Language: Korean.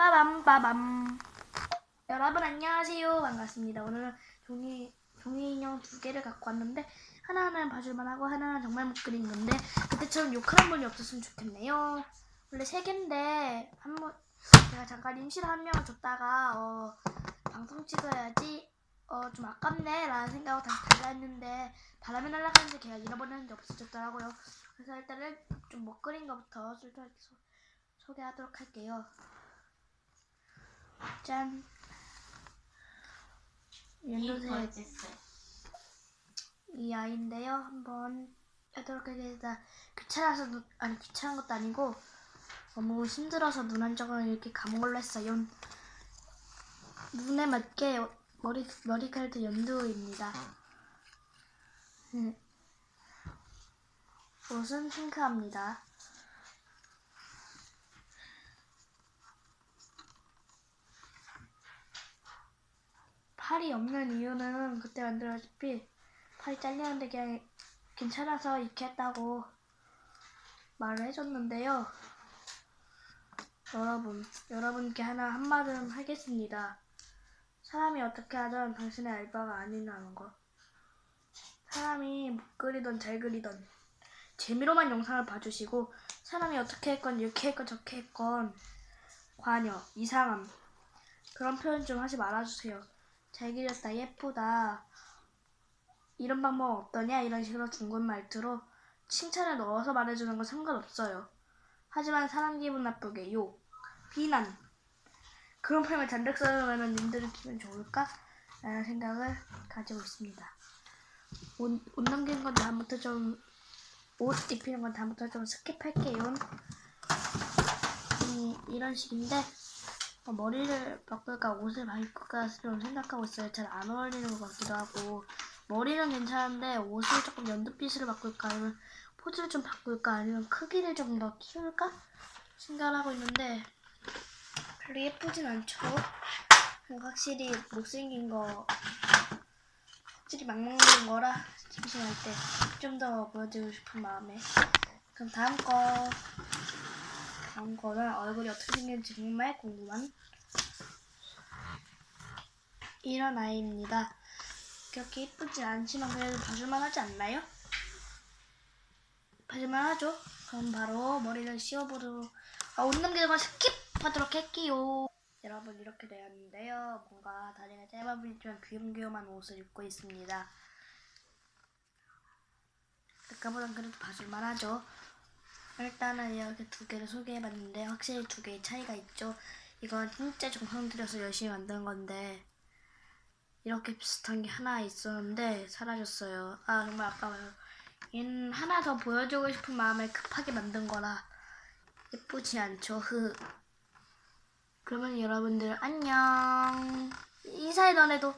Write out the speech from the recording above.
빠밤 빠밤. 여러분 안녕하세요. 반갑습니다. 오늘은 종이 종이 인형 두 개를 갖고 왔는데 하나는 봐줄만 하고 하나는 정말 못 그린 건데 그때처럼 욕하는 분이 없었으면 좋겠네요. 원래 세 개인데 한 번 제가 잠깐 임시로 한 명을 줬다가 어, 방송 찍어야지 어, 좀 아깝네 라는 생각으로 다시 달라 했는데 바람이 날아가는데 걔가 잃어버렸는데 없어졌더라고요. 그래서 일단은 좀 못 그린 것부터 소개하도록 할게요 짠. 연두색 이 아이인데요. 한번 하도록 하겠습니다. 귀찮아서 눈, 아니 귀찮은 것도 아니고 너무 힘들어서 눈 한쪽을 이렇게 감은 걸로 했어요. 눈에 맞게 머리 머리카락도 연두입니다. 음. 옷은 핑크합니다. 팔이 없는 이유는 그때 만들었다시피 팔이 잘리는데 그냥 괜찮아서 이렇게 했다고 말을 해줬는데요. 여러분, 여러분께 하나 한마디 하겠습니다. 사람이 어떻게 하든 당신의 알바가 아니라는 거. 사람이 못 그리던 잘 그리던 재미로만 영상을 봐주시고 사람이 어떻게 했건 이렇게 했건 저렇게 했건 관여, 이상함 그런 표현 좀 하지 말아주세요. 잘 그렸다, 예쁘다, 이런 방법 없더냐? 이런 식으로 둥근 말투로 칭찬을 넣어서 말해주는 건 상관없어요. 하지만 사람 기분 나쁘게 욕, 비난, 그런 표현을 잔뜩 써놓으면 님들이 기분 좋을까? 라는 생각을 가지고 있습니다. 옷, 옷 넘기는 건 다음부터 좀, 옷 입히는 건 다음부터 좀 스킵할게요. 이, 이런 식인데, 어, 머리를 바꿀까 옷을 바꿀까 좀 생각하고 있어요. 잘 안 어울리는 것 같기도 하고 머리는 괜찮은데 옷을 조금 연두빛으로 바꿀까 아니면 포즈를 좀 바꿀까 아니면 크기를 좀 더 키울까 생각을 하고 있는데 별로 예쁘진 않죠. 확실히 못생긴 거 확실히 막 먹는 거라 심심할 때 좀 더 보여주고 싶은 마음에 그럼 다음 거 다음 거는 얼굴이 어떻게 생겼는지 정말 궁금한 이런 아이입니다. 그렇게 예쁘진 않지만 그래도 봐줄만 하지 않나요? 봐줄만 하죠? 그럼 바로 머리를 씌워보도록 아, 옷 넘기는 거 스킵 하도록 할게요. 여러분 이렇게 되었는데요. 뭔가 다리가 짧아 보이지만 귀염귀염한 옷을 입고 있습니다. 아까보단 그래도 봐줄만 하죠. 일단은 이렇게 두 개를 소개해봤는데 확실히 두 개의 차이가 있죠. 이건 진짜 정성 들여서 열심히 만든 건데 이렇게 비슷한 게 하나 있었는데 사라졌어요. 아 정말 아까워요. 얘는 하나 더 보여주고 싶은 마음에 급하게 만든 거라 예쁘지 않죠. 흐. 그러면 여러분들 안녕. 인사해 너네도.